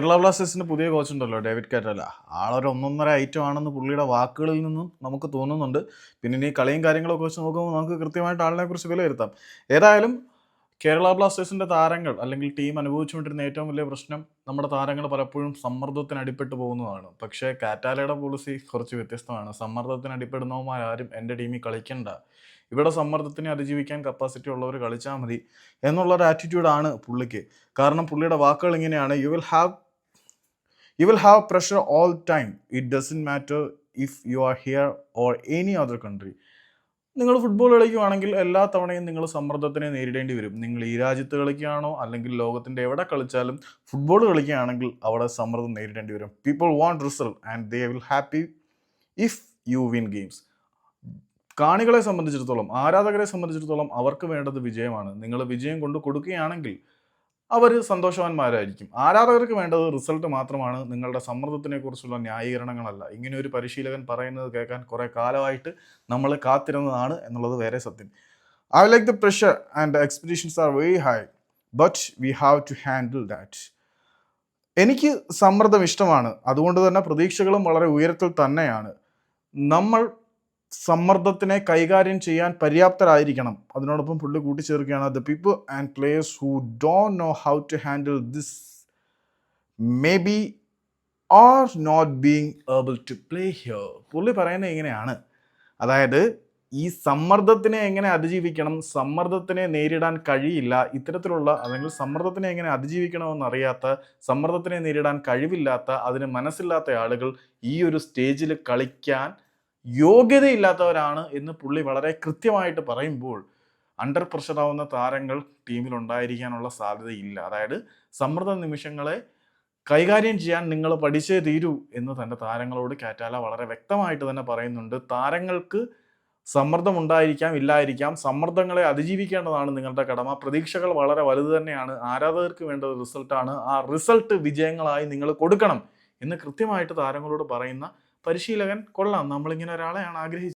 കേരള ബ്ലാസ്റ്റേഴ്സിന്റെ പുതിയ കോച്ച് ഉണ്ടല്ലോ ഡേവിഡ് കാറ്റല ആളൊരു ഒന്നൊന്നര ഐറ്റം ആണെന്ന് പുള്ളിയുടെ വാക്കുകളിൽ നിന്നും നമുക്ക് തോന്നുന്നുണ്ട്. പിന്നെ ഇനി കളിയും കാര്യങ്ങളൊക്കെ വെച്ച് നോക്കുമ്പോൾ നമുക്ക് കൃത്യമായിട്ട് ആളിനെ കുറിച്ച് വിലയിരുത്താം ഏതായാലും കേരള ബ്ലാസ്റ്റേഴ്സിന്റെ താരങ്ങൾ അല്ലെങ്കിൽ ടീം അനുഭവിച്ചുകൊണ്ടിരുന്ന ഏറ്റവും വലിയ പ്രശ്നം നമ്മുടെ താരങ്ങൾ പലപ്പോഴും സമ്മർദ്ദത്തിന് അടിപ്പെട്ട് പോകുന്നതാണ്. പക്ഷേ കാറ്റാലയുടെ പോളിസി കുറച്ച് വ്യത്യസ്തമാണ്. സമ്മർദ്ദത്തിന് അടിപ്പെടുന്നവന്മാരും എന്റെ ടീമിൽ കളിക്കണ്ട. ഇവിടെ സമ്മർദ്ദത്തിനെ അതിജീവിക്കാൻ കപ്പാസിറ്റി ഉള്ളവർ കളിച്ചാൽ മതി. എന്നുള്ളൊരു ആറ്റിറ്റ്യൂഡാണ് പുള്ളിക്ക്. കാരണം പുള്ളിയുടെ വാക്കുകൾ ഇങ്ങനെയാണ്. You will have you will have pressure all time it doesn't matter if you are here or any other country നിങ്ങൾ ഫുട്ബോൾ കളിക്കുകയാണെങ്കിൽ എല്ലാ തവണയും നിങ്ങൾ സമ്മർദ്ദത്തിനെ നേരിടേണ്ടി വരും. നിങ്ങൾ ഈ രാജ്യത്ത് കളിക്കുകയാണോ അല്ലെങ്കിൽ ലോകത്തിന്റെ എവിടെ കളിച്ചാലും ഫുട്ബോൾ കളിക്കുകയാണെങ്കിൽ അവിടെ സമ്മർദ്ദം നേരിടേണ്ടി വരും. People want result and they will happy if you win games കാണികളെ സംബന്ധിച്ചിടത്തോളം ആരാധകരെ സംബന്ധിച്ചിടത്തോളം അവർക്ക് വേണ്ടത് വിജയമാണ്. നിങ്ങൾ വിജയം കൊണ്ട് കൊടുക്കുകയാണെങ്കിൽ അവർ സന്തോഷവാന്മാരായിരിക്കും. ആരാധകർക്ക് വേണ്ടത് റിസൾട്ട് മാത്രമാണ് നിങ്ങളുടെ സമ്മർദ്ദത്തിനെ കുറിച്ചുള്ള ന്യായീകരണങ്ങളല്ല. ഇങ്ങനെ ഒരു പരിശീലകൻ പറയുന്നത് കേൾക്കാൻ കുറേ കാലമായിട്ട് നമ്മൾ കാത്തിരുന്നതാണ് എന്നുള്ളത് വേറെ സത്യം. I like the pressure and expectations are very high but we have to handle that എനിക്ക് സമ്മർദ്ദം ഇഷ്ടമാണ്. അതുകൊണ്ട് തന്നെ പ്രതീക്ഷകളും വളരെ ഉയരത്തിൽ തന്നെയാണ്. നമ്മൾ സമ്മർദ്ദത്തിനെ കൈകാര്യം ചെയ്യാൻ പര്യാപ്തരായിരിക്കണം. അതിനോടൊപ്പം പുള്ളി കൂട്ടിച്ചേർക്കുകയാണ് the people and players who do know how to handle this maybe are not being able to play here പുള്ളി പറയുന്നത് ഇങ്ങനെയാണ്. അതായത് ഈ സമ്മർദ്ദത്തിനെ എങ്ങനെ അതിജീവിക്കണം സമ്മർദ്ദത്തിനെ നേരിടാൻ കഴിയില്ല ഇത്തരത്തിലുള്ള അല്ലെങ്കിൽ സമ്മർദ്ദത്തിനെ എങ്ങനെ അതിജീവിക്കണമെന്ന് അറിയാത്ത സമ്മർദ്ദത്തിനെ നേരിടാൻ കഴിവില്ലാത്ത അതിന് മനസ്സില്ലാത്ത ആളുകൾ ഈ ഒരു സ്റ്റേജിൽ കളിക്കാൻ യോഗ്യതയില്ലാത്തവരാണ് എന്ന് പുള്ളി വളരെ കൃത്യമായിട്ട് പറയുമ്പോൾ അണ്ടർ പ്രഷറാവുന്ന താരങ്ങൾ ടീമിൽ ഉണ്ടായിരിക്കാനുള്ള സാധ്യതയില്ല. അതായത് സമ്മർദ്ദ നിമിഷങ്ങളെ കൈകാര്യം ചെയ്യാൻ നിങ്ങൾ പഠിച്ചേ തീരൂ എന്ന് തന്റെ താരങ്ങളോട് കാറ്റാല വളരെ വ്യക്തമായിട്ട് തന്നെ പറയുന്നുണ്ട്. താരങ്ങൾക്ക് സമ്മർദ്ദം ഉണ്ടായിരിക്കാം ഇല്ലായിരിക്കാം. സമ്മർദ്ദങ്ങളെ അതിജീവിക്കേണ്ടതാണ് നിങ്ങളുടെ കടമ. പ്രതീക്ഷകൾ വളരെ വലുത് തന്നെയാണ്. ആരാധകർക്ക് വേണ്ട റിസൾട്ടാണ് ആ റിസൾട്ട് വിജയങ്ങളായി നിങ്ങൾ കൊടുക്കണം എന്ന് കൃത്യമായിട്ട് താരങ്ങളോട് പറയുന്ന പരിശീലകൻ കൊള്ളാം. നമ്മളിങ്ങനെ ഒരാളെയാണ് ആഗ്രഹിച്ചത്